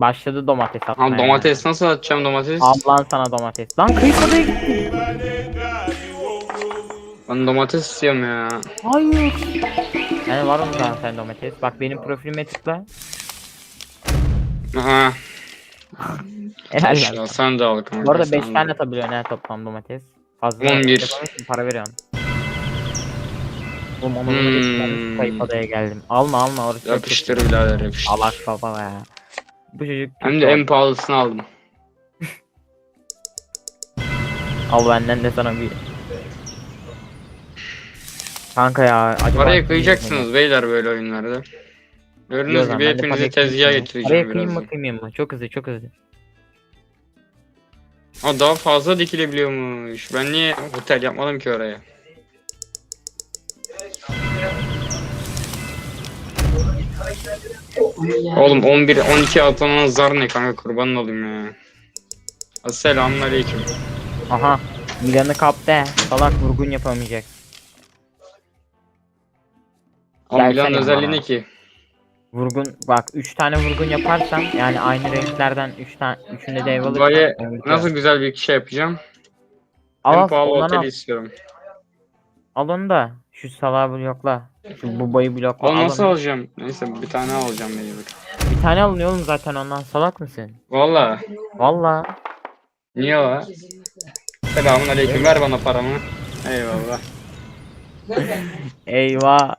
Başladı domates atmaya. Ha domates nasıl atacağım domates? Al lan sana domates. Lan kıyıpada gitti. Ben domates istiyorum ya. Hayır. Yani var mı lan sen domates? Bak benim profilime tıkla. Aha. Helal Ya, lan. sen de al kanka. Bu arada sen 5 de. tane atabiliyorsun ha toplam domates. Fazla 11. yapamıyorsun, para veriyorsun. Oğlum domates Hmm. kayıp adaya geldim. Alma alma orası. Yapıştır birader yapıştır. Alak baba ya. Bu çocuk Hem de en pahalısını aldım. Al benden de sana bir Kanka ya acaba Parayı kıyacaksınız beyler böyle oyunlarda. Gördüğünüz Biliyorum gibi ben de hepinizi parayı tezgaha kıyayım. getireceğim kıyayım mı kıymayayım mı? Çok hızlı çok hızlı. Aa daha fazla dikilebiliyormuş. Ben niye otel yapmadım ki oraya? Oğlum 11 12 atanan zar ne kanka kurbanın olayım ya. Selamun aleyküm. Aha. Milan'ı kaptı. Salak vurgun yapamayacak. O Gelsene özelliği bana. ne ki? Vurgun bak 3 tane vurgun yaparsam yani aynı renklerden 3 tane üçünde de ev alırsam bitiyor. nasıl güzel bir şey yapacağım. al, en al, pahalı ondan oteli al. istiyorum. al onu da şu salağı blokla. Şu bubayı blokla. Onu nasıl alacağım? Neyse bir tane alacağım mecbur. Bir tane alınıyor oğlum zaten ondan salak mısın? Valla. Valla. Niye la? Selamun aleyküm ver bana paramı. Eyvallah. Eyvah.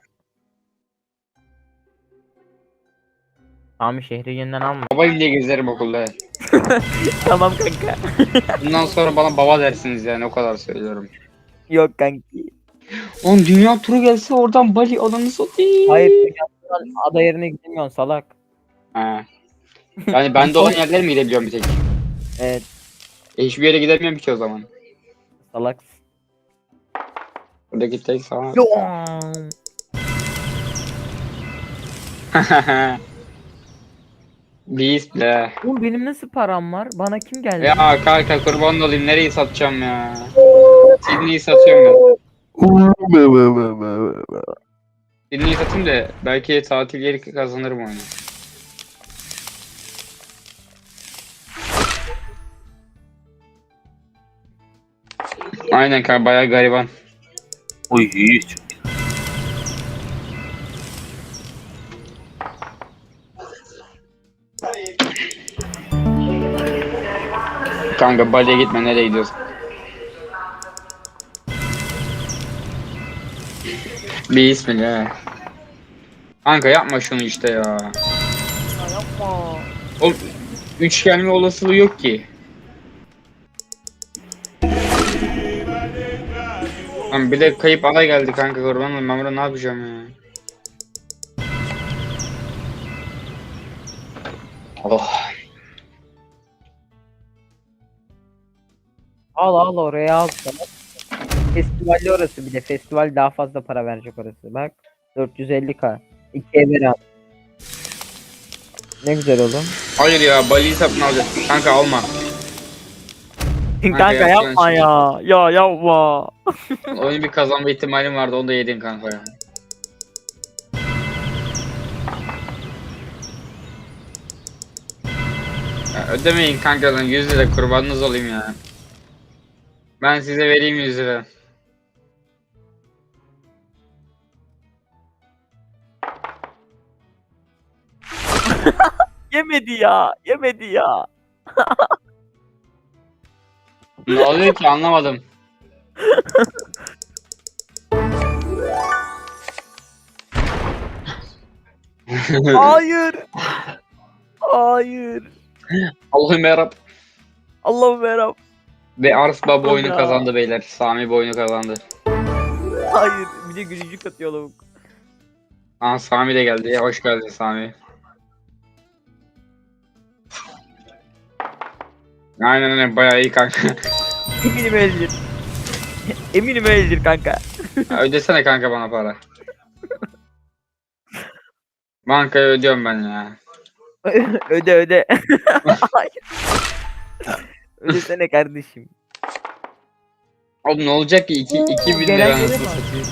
Tamam şehri yeniden alma. Baba ile gezerim okulda. tamam kanka. Bundan sonra bana baba dersiniz yani o kadar söylüyorum. Yok kanki. Oğlum dünya turu gelse oradan Bali alanı satayım. Hayır dünyadan ada yerine gidemiyorsun salak. He. Yani bende olan yerlere mi gidebiliyorum bir tek? Evet E, hiçbir yere gidemiyorum ki o zaman. salak. Buradaki tek sana. Yo. Beast be. Oğlum benim nasıl param var? Bana kim geldi? Ya kanka kurban olayım nereyi satacağım ya? Sydney'i satıyorum ben. Sydney'i satayım da belki tatil yeri kazanırım oyunu. Aynen kanka bayağı gariban. Oy hiç. Kanka Bali'ye gitme nereye gidiyorsun? Bismillah. Kanka yapma şunu işte ya. Ya yapma. Oğlum 3 gelme olasılığı yok ki. Lan bir de kayıp alay geldi kanka kurban olayım ben burada ne yapacağım ya? Oh. Al al oraya al. Festivalli orası bir de. Festival daha fazla para verecek orası. Bak 450k. 2'ye bir al. Ne güzel oğlum. Hayır ya Bali'yi satın alacağım. Kanka alma. Kanka, yapma yapma şimdi. ya. Ya yapma. Oyun bir kazanma ihtimalim vardı onu da yedin kanka ya. Ya ödemeyin kanka lan 100 lira kurbanınız olayım ya. Ben size vereyim 100 lira. Yemedi ya. Yemedi ya. Ne oluyor ki anlamadım. Hayır. Hayır. Allah'ım yarab. Allah'ım merhaba. Ve Ars Baba oyunu kazandı beyler. Sami bu oyunu kazandı. Hayır. Bir de gülücük atıyor lavuk. Aa Sami de geldi. Hoş geldin Sami. Aynen aynen bayağı iyi kanka. Eminim öyledir. Eminim öyledir kanka. Ödesene kanka bana para. Bankaya ödüyorum ben ya. öde öde. Ödesene kardeşim. Oğlum ne olacak ki? 2 2000 lira Gelen anasını yere bak. satayım.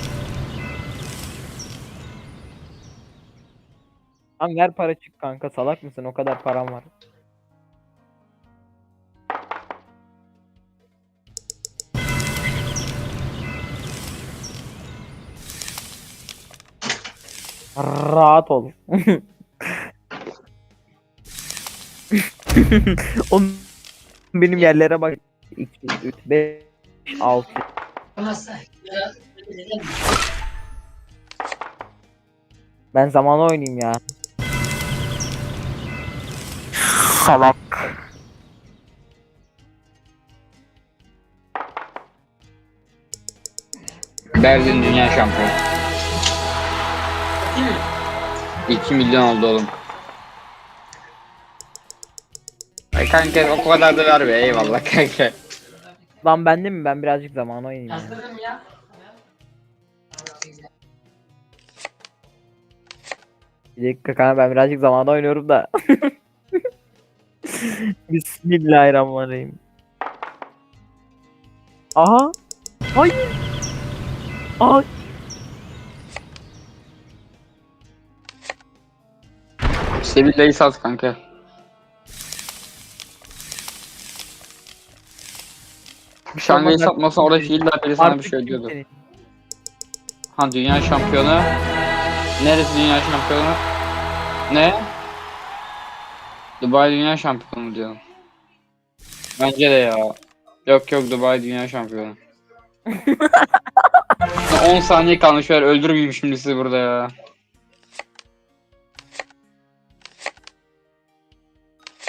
Lan ver para çık kanka salak mısın o kadar param var. Rahat ol. Oğlum benim yerlere bak. 2, 3, 5, 6. Ben zaman oynayayım ya. Salak. Berlin dünya şampiyonu. 2 milyon oldu oğlum. Ay kanka o kadar da ver be eyvallah kanka. Lan bende mi? Ben birazcık zaman oynayayım. ya. Bir dakika kanka ben birazcık zaman oynuyorum da. Bismillahirrahmanirrahim. Aha. Hayır. Aha. Sevilla'yı sat kanka. Şangay'ı satmasan orada fiiller biri sana bir şey kimsenin- Ha dünya şampiyonu. Neresi dünya şampiyonu? Ne? Dubai dünya şampiyonu diyor. Bence de ya. Yok yok Dubai dünya şampiyonu. 10 saniye kalmış ver öldürmeyeyim şimdi sizi burada ya.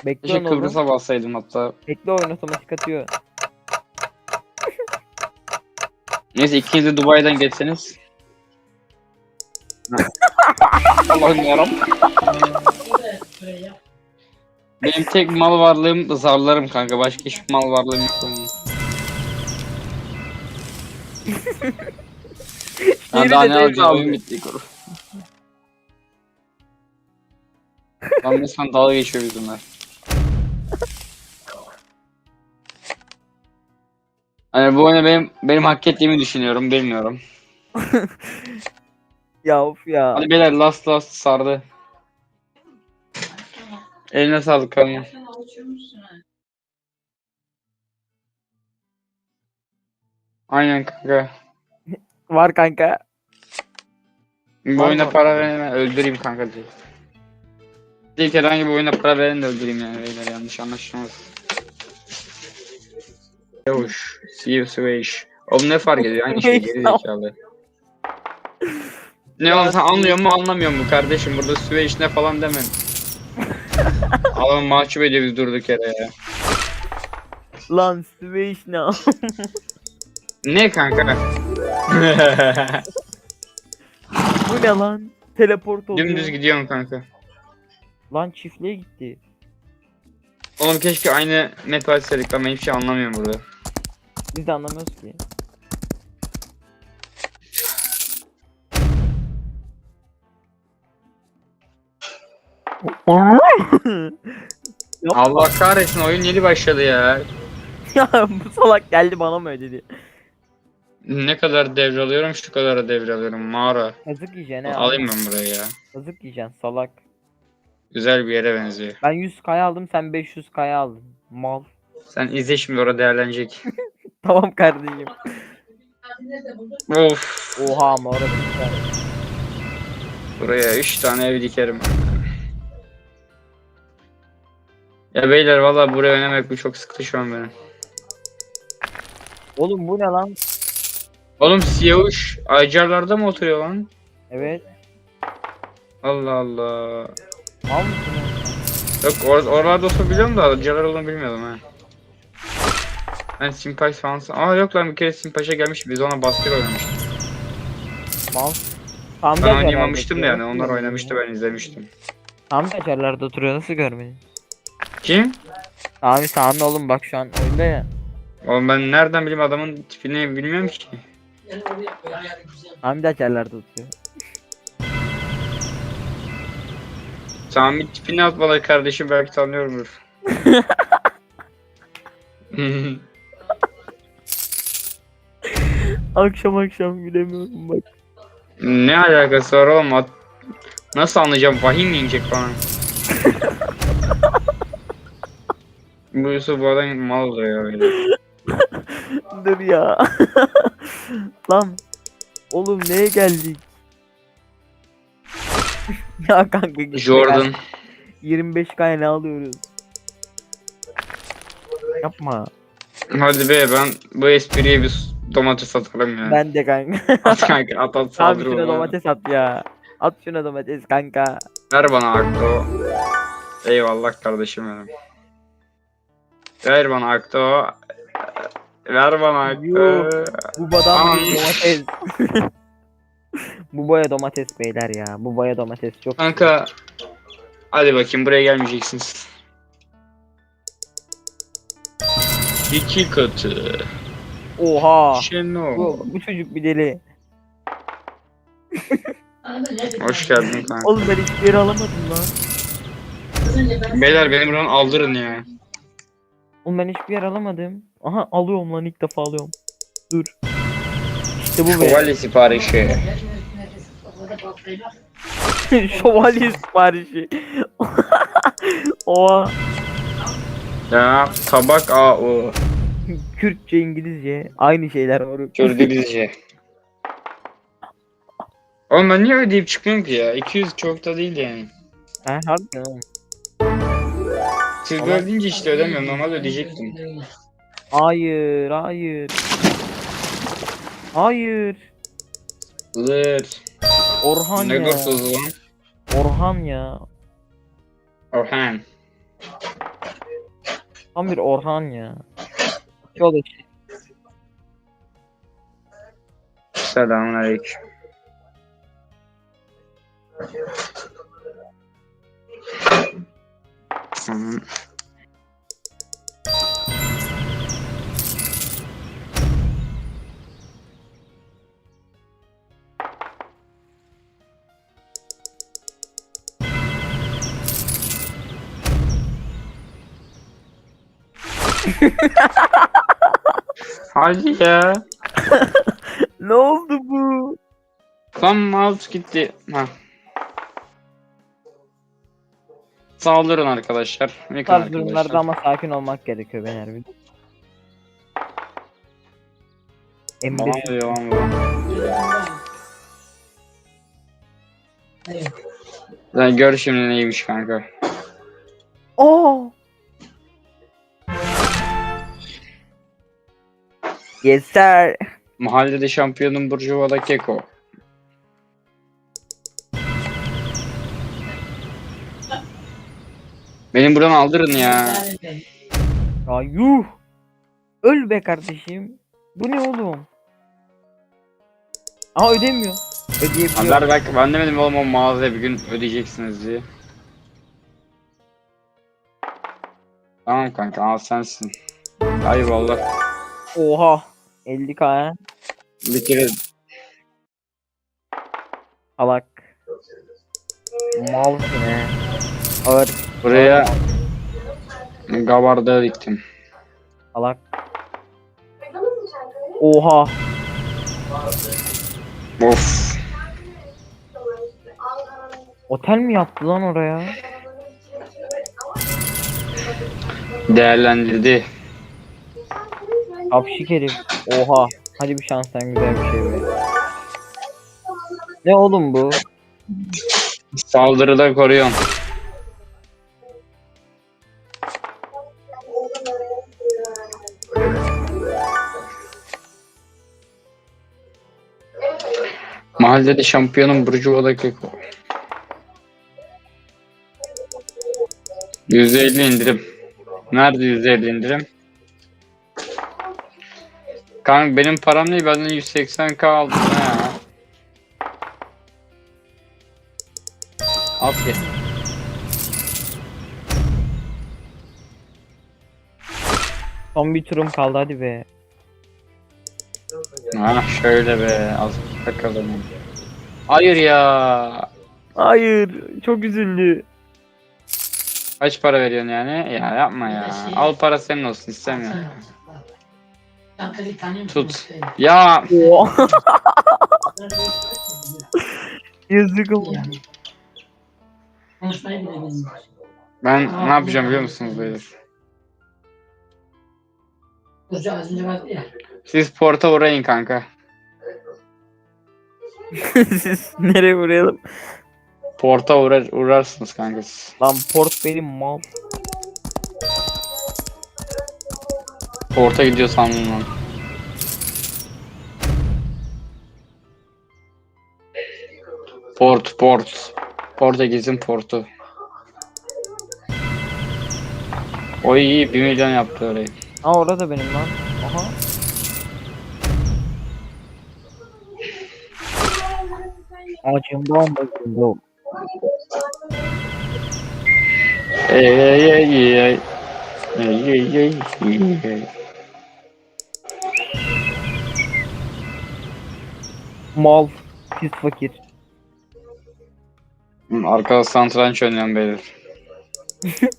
Bekle Keşke onu. Kıbrıs'a bassaydım hatta. Bekle oyun otomatik atıyor. Neyse ikiniz de Dubai'den geçseniz. Allah'ım yarabbim. Benim tek mal varlığım zarlarım kanka. Başka hiçbir mal varlığım yok benim. Daha de ne zevk alacağız? aldı. Oyun bitti. Lan resmen dalga geçiyor bizimle. Hani bu oyunu benim benim hak ettiğimi düşünüyorum, bilmiyorum. Ya of ya. Hadi beyler last last sardı. Eline sağlık kanka. Aynen kanka. Var kanka. Bu oyuna para verene öldüreyim kanka diye. İlk herhangi bir oyuna para vereni de öldüreyim yani beyler yanlış anlaşılmaz. Yavuş, Steve Swash. Oğlum ne fark ediyor aynı şey geri zekalı. Ne oğlum sen anlıyor mu anlamıyor mu kardeşim burada Swash ne falan demen. Adam mahcup ediyor biz durduk yere ya. Lan Switch ne? Ne kanka? Bu ne lan? Teleport oluyor. Dümdüz gidiyorum kanka. Lan çiftliğe gitti. Oğlum keşke aynı map açsaydık ben hiçbir şey anlamıyorum burada. Biz de anlamıyoruz ki. Allah kahretsin oyun yeni başladı ya. ya bu salak geldi bana mı ödedi? Ne kadar devralıyorum şu kadar devralıyorum mağara. Kazık yiyeceksin he. Alayım ben burayı ya. Kazık yiyeceksin salak. Güzel bir yere benziyor. Ben 100 kaya aldım sen 500 kaya aldın. Mal. Sen izle şimdi orada değerlenecek. Tamam kardeşim. of. Oha ama orası güzel. Buraya 3 tane ev dikerim. Ya beyler valla buraya oynamak bu çok sıktı şu an benim. Oğlum bu ne lan? Oğlum Siyavuş Aycarlarda mı oturuyor lan? Evet. Allah Allah. Mal mısın? Yok or oralarda oturabiliyorum da Aycarlar olduğunu bilmiyordum ha. Ben Simpaş falan... Aa yok lan bir kere Simpaş'a gelmiş biz ona basket oynamıştık. Mal. Tam Ben da oynayamamıştım da yani onlar oynamıştı ben izlemiştim. Tam da yerlerde oturuyor nasıl görmedin? Kim? Abi Sami oğlum bak şu an oyunda ya. Oğlum ben nereden bileyim adamın tipini bilmiyorum ki. De yerlerde oturuyor. Sami tipini at bana kardeşim belki tanıyorumdur. Akşam akşam gülemiyorum bak. ne alakası var oğlum? At- Nasıl anlayacağım? Vahim mi inecek bana? bu Yusuf bu adam mal oluyor ya böyle. Dur ya. Lan. Oğlum neye geldik? Ya kanka gitme Jordan. 25 kaya ne alıyoruz? Yapma. Hadi be ben bu espriye bir domates atarım ya. Ben de kanka. At kanka at at Abi şuna bana. domates at ya. At şuna domates kanka. Ver bana Akto. Eyvallah kardeşim benim. Ver bana Akto. Ver bana Akto. Yuh. Bu badam Aman. domates. Bu boya domates beyler ya. Bu boya domates çok. Kanka. Hadi bakayım buraya gelmeyeceksiniz. İki katı. Oha. Şenol. Bu, bu çocuk bir deli. Hoş geldin kanka. Oğlum ben hiçbir yere alamadım lan. Beyler beni buradan aldırın ya. Oğlum ben hiçbir yer alamadım. Aha alıyorum lan ilk defa alıyorum. Dur. İşte bu be. Şövalye siparişi. Şövalye siparişi. Oha. Ya tabak AO. Kürtçe, İngilizce aynı şeyler var. Kürdülüzce. Oğlum ben niye ödeyip çıkmıyorum ki ya? 200 çok da değil yani. Ha harbiden oğlum. Siz Ama- işte ödemiyorum. Normal ödeyecektim. Hayır, hayır. Hayır. Lırt. Orhan Ne ya. kursuz lan? Orhan ya. Orhan. Tam bir Orhan ya. Yol işte. Selamünaleyküm. Hı. Hadi ya. Ne oldu bu? Lan mouse gitti. Ha. Saldırın arkadaşlar. Bu Yakın tarz arkadaşlar. durumlarda ama sakin olmak gerekiyor ben harbi. Emre Tamam diyor lan bu. Lan gör şimdi neymiş kanka. Aa! Yes sir. Mahallede şampiyonun Burjuva'da Keko. Benim buradan aldırın ya. Ya yuh. Öl be kardeşim. Bu ne oğlum? Aa ödemiyor. Ödeyebiliyor. Haber bak ben demedim oğlum o mağazaya bir gün ödeyeceksiniz diye. Tamam kanka al sensin. Eyvallah. Oha. 50k ha. Bitiririz. Salak. Mal ne? Ağır. Buraya gavarda diktim. Salak. Oha. Of. Otel mi yaptı lan oraya? Değerlendirdi. Kapşik herif. Oha. Hadi bir şanstan güzel bir şey be. Ne oğlum bu? Saldırıda koruyon. Mahallede şampiyonun Burjuva'da Keko. %50 indirim. Nerede %50 indirim? Kanka benim param değil benden 180k aldım ne ya. Al ki. Son bir turum kaldı hadi be. Ha şöyle be az bakalım. Hayır ya. Hayır. Çok üzüldü. Kaç para veriyorsun yani? Ya yapma ya. Al para senin olsun istemiyorum. Tut. Ya Oha. Yazık ama. Konuşmayı bile bilmiyor. ben ne yapacağım biliyor musunuz beyler? Burcu az önce vardı ya. Siz porta uğrayın kanka. Siz nereye uğrayalım? Porta uğrar, uğrarsınız kanka siz. Lan port benim mal. Porta gidiyor sandım lan. Port, port. Portekiz'in portu. O iyi 1 milyon yaptı orayı. Aa orada benim lan. Aha. Acımdan bakıyorum. Ey ey ey ey. Ey ey ey ey. Mal. Pis fakir. Hı, Arkada santranç oynayan beyler.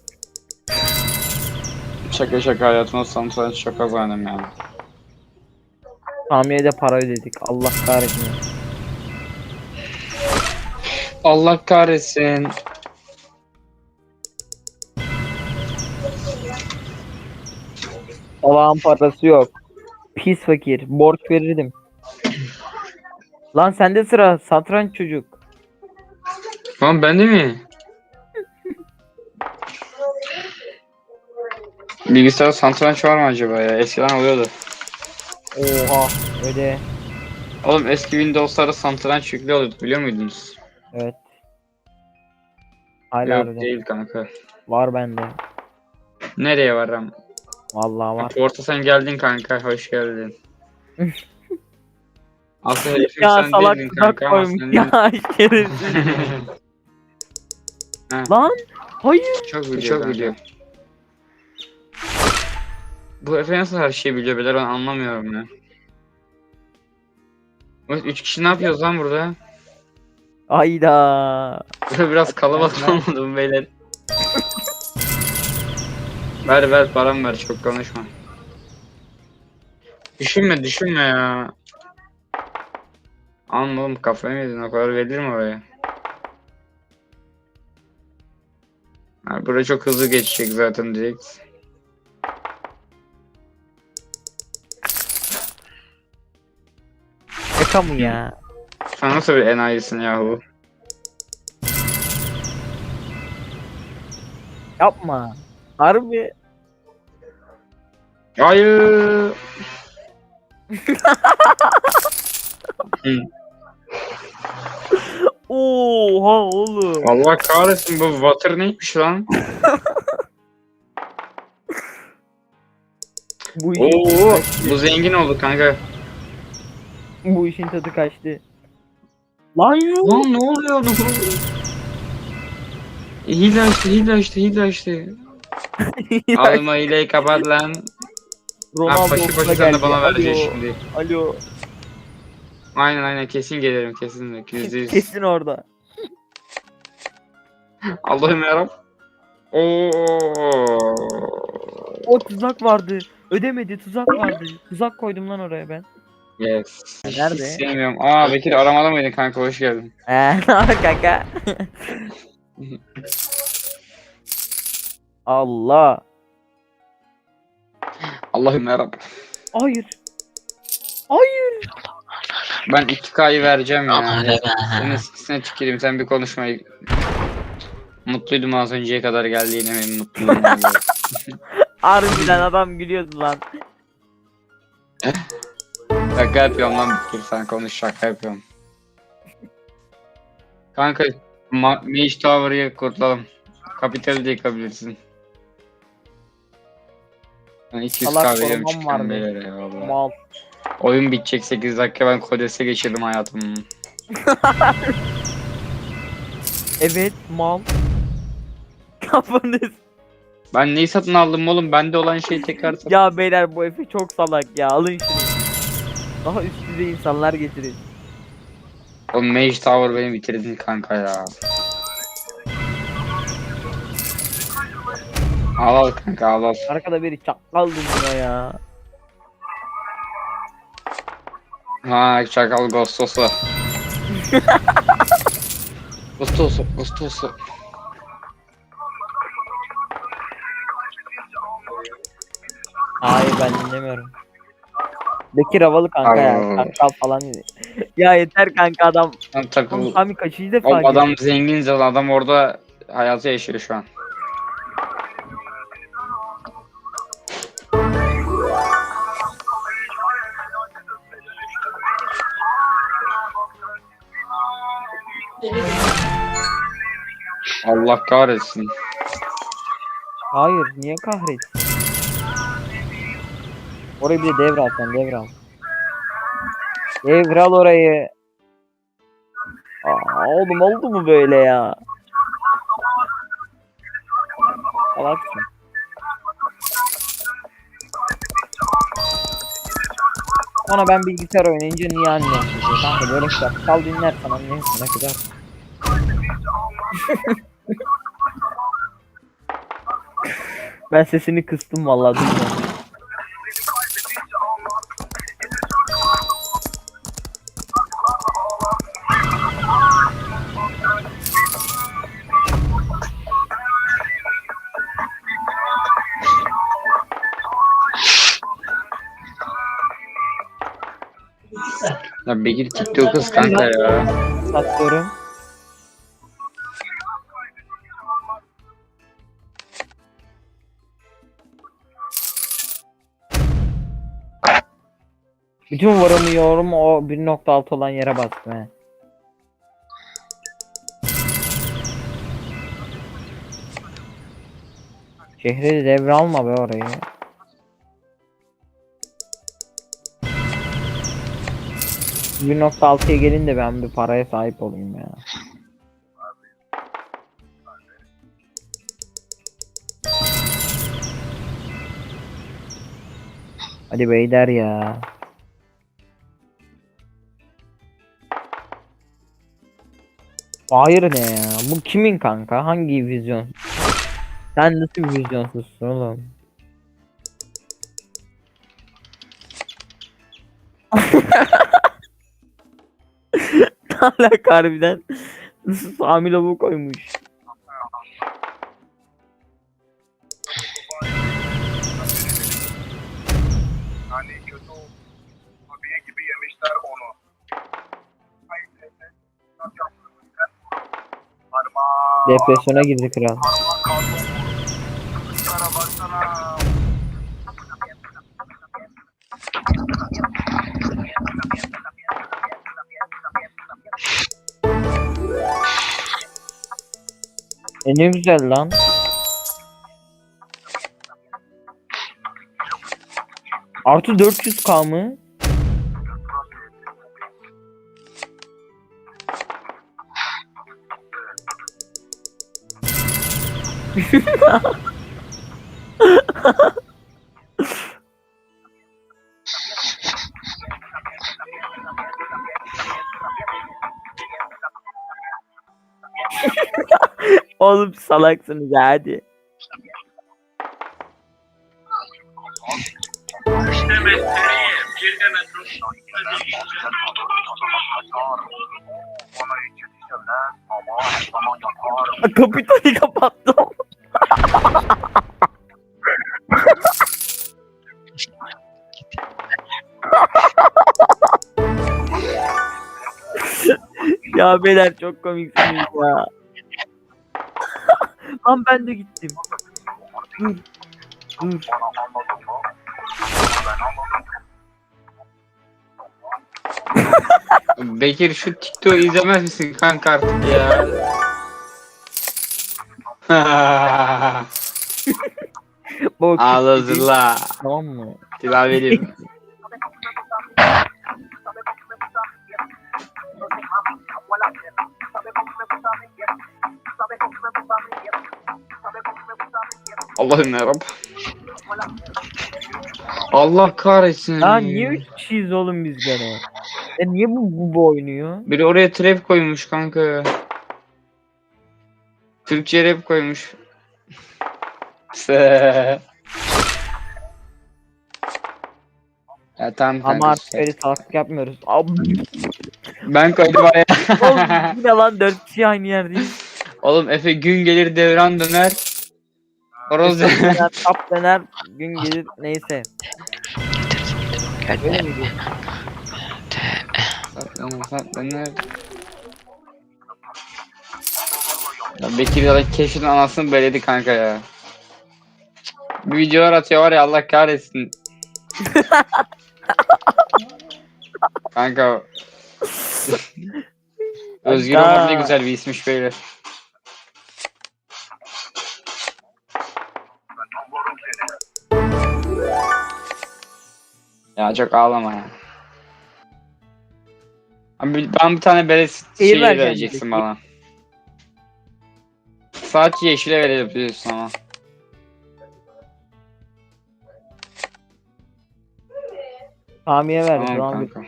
şaka şaka hayatımda santranç çok az oynadım yani. Samiye'de para ödedik. Allah kahretsin. Allah kahretsin. Allah'ın parası yok. Pis fakir. Borç verirdim. Lan sende sıra. Satranç çocuk. Lan bende mi? Bilgisayar santranç var mı acaba ya? Eskiden oluyordu. Oha. Öyle. Oğlum eski Windows'lara santranç yüklü oluyordu biliyor muydunuz? Evet. Hala Yok öyle. değil kanka. Var bende. Nereye varım? Vallahi var. Porta sen geldin kanka, hoş geldin. Aslında herifim Ya sen salak değildin tuzak kanka ama koymuş. sen Ya şerefsiz. Ha. Lan. Hayır. Çok biliyor, çok biliyor. Bu Efe nasıl her şeyi biliyor beyler ben anlamıyorum ya. Üç kişi ne yapıyoruz lan burada? Ayda. Burada biraz kalabalık olmadı mı beyler? ver ver param ver çok konuşma. Düşünme düşünme ya. Anladım kafayı mı yedin o kadar verilir mi oraya? Ha, buraya çok hızlı geçecek zaten direkt. Şaka mı ya? Sen nasıl bir enayisin yahu? Yapma. Harbi. Hayır. Hı. Oha oğlum. Allah kahretsin bu water neymiş lan? Bu işin, Oo, bu zengin oldu kanka. bu işin tadı kaçtı. Lan yok. Lan ne oluyor? Oluyor? Hile açtı, hile açtı, hile açtı. Alma hileyi kapat lan. Ha, Ronaldo başı okula başı sen de geldi. bana Alo, verecek şimdi. Alo. Aynen aynen kesin gelirim kesin. Yüzde yüz. Kesin orada. Allah'ım yarabbim. Oo. O tuzak vardı. Ödemedi tuzak vardı. Tuzak koydum lan oraya ben. Yes. Nerede? Hiç sevmiyorum. Aa Bekir aramada mıydın kanka hoş geldin. Eee kanka. Allah. Allah'ım yarabbim. Hayır. Hayır. Ben 2K'yı vereceğim ya. Senin eskisine tüküreyim sen bir konuşmayı. Mutluydum az önceye kadar geldi yine benim mutluluğum. Harbiden adam gülüyordu lan. şaka yapıyorum lan Bekir sen konuş şaka yapıyorum. Kanka Ma Mage Tower'ı kurtulalım. Kapitali de yıkabilirsin. Ben 200 Allah k veriyorum korumam çıkan vardı. beyler ya valla. Mal. Oyun bitecek 8 dakika ben Kodes'e geçirdim hayatımı. Evet mal. Kafanız. Ben neyi satın aldım oğlum? Bende olan şeyi tekrar satın Ya beyler bu Efe çok salak ya alın şunu. Daha üst düzey insanlar getirin. Oğlum Mage Tower beni bitirdin kanka ya. Al al kanka al al. Arkada biri çakal dinliyor ya. Ha çakal Ghostos'u. Ghostos'u Ghostos'u. Hayır ben dinlemiyorum. Bekir havalı kanka ya. Çakal falan dedi. ya yeter kanka adam. Oğlum takıl. Sami kaçıncı defa Oğlum adam zengin zaten adam orada hayatı yaşıyor şu an. Allah kahretsin. Hayır niye kahretsin? Orayı bir de devral sen devral. Devral orayı. Aa, oğlum oldu mu böyle ya? Salaksın. Sonra ben bilgisayar oynayınca niye diyor. Kanka böyle şapkal dinlersen anlıyorsun ne kadar. Ben sesini kıstım vallahi. Bekir TikTok kız kanka ya. Satıyorum. Bütün varımı yorum o 1.6 olan yere bastım he. Şehri de devralma be orayı. Bir nokta altıya gelin de ben bir paraya sahip olayım ya. Hadi beyler ya. Hayır ne ya? Bu kimin kanka? Hangi vizyon? Sen nasıl bir vizyonsuzsun oğlum? Hala harbiden Sami bu koymuş. Hani kötü. Abiye gibi yemişler onu. Depresyona girdi kral. E ne güzel lan. Artı 400k mı? Oğlum salaksınız hadi. Kapitayı kapattım. ya beyler çok komiksiniz ya. Lan ben de gittim. Dur. Dur. Bekir şu TikTok'u izlemez misin kanka artık ya? Al hazırla. Tamam mı? Silah vereyim. Allah'ım yarabbim. Allah kahretsin. Ya niye üç kişiyiz oğlum biz gene? Ya niye bu, bu, bu oynuyor? Biri oraya trap koymuş kanka. Türkçe rap koymuş. Se. Ya tamam kanka. Ama artık öyle salaklık yapmıyoruz. Abi, Ben koydum araya. oğlum bu ne lan dört kişi aynı yerdeyiz. Oğlum Efe gün gelir devran döner. Horoz döner. tap döner, gün gelir neyse. Öyle nerede? Ya Bekir ya da keşfin anasını beledi kanka ya. Bir videolar atıyor var ya Allah kahretsin. kanka. Özgür. Ömür ne güzel bir ismiş beyler. Ya çok ağlama ya. Abi ben bir tane Şehir şeyi vereceksin bana. Sadece yeşile verebiliyorsun ama. Sami'ye verdim. Tamam kanka.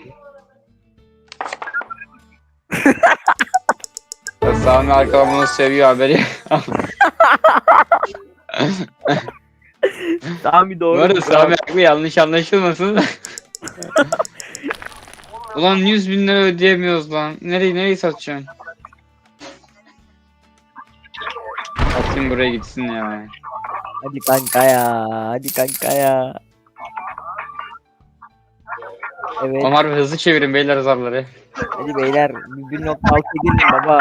Ya Sami arkadan bunu seviyor haberi. Sami doğru. Bu arada. Sami haklı yanlış anlaşılmasın. Ulan 100 bin lira ödeyemiyoruz lan. Nereyi nereyi satacaksın? Atayım buraya gitsin ya. Hadi kanka ya. Hadi kanka ya. Evet. Omar bir hızlı çevirin beyler zarları. Hadi beyler. 1.6 girin baba.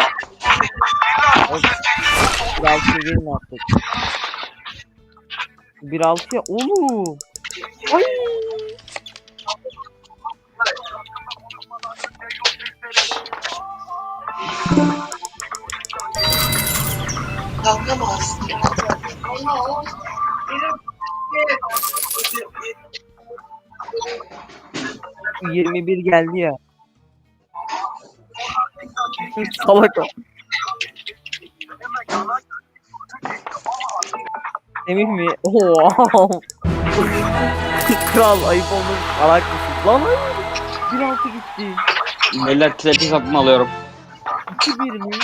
1.6 girin artık. 1.6 ya. Oğlum. Ay. Yirmi bir geldi ya. Salak o. Semih mi? Oo. Kral ayıp olmuş. Salak mısın? Lan hayır. 1.6 gitti. Beyler trap'i satın alıyorum. 2-1 mi?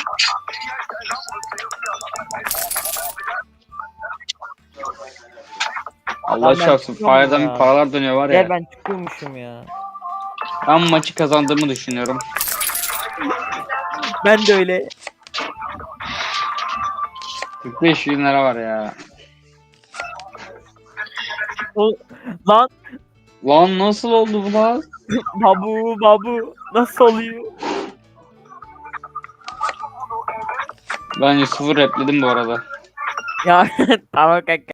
Allah Lan ben çarpsın. çıkıyorum Fire'dan ya. bir paralar dönüyor var ya. Gel ben çıkıyormuşum ya. Ben maçı kazandığımı düşünüyorum. Ben de öyle. 45 bin lira var ya. Lan Lan nasıl oldu bu lan? babu babu nasıl oluyor? Ben Yusuf'u repledim bu arada. Ya tamam kanka.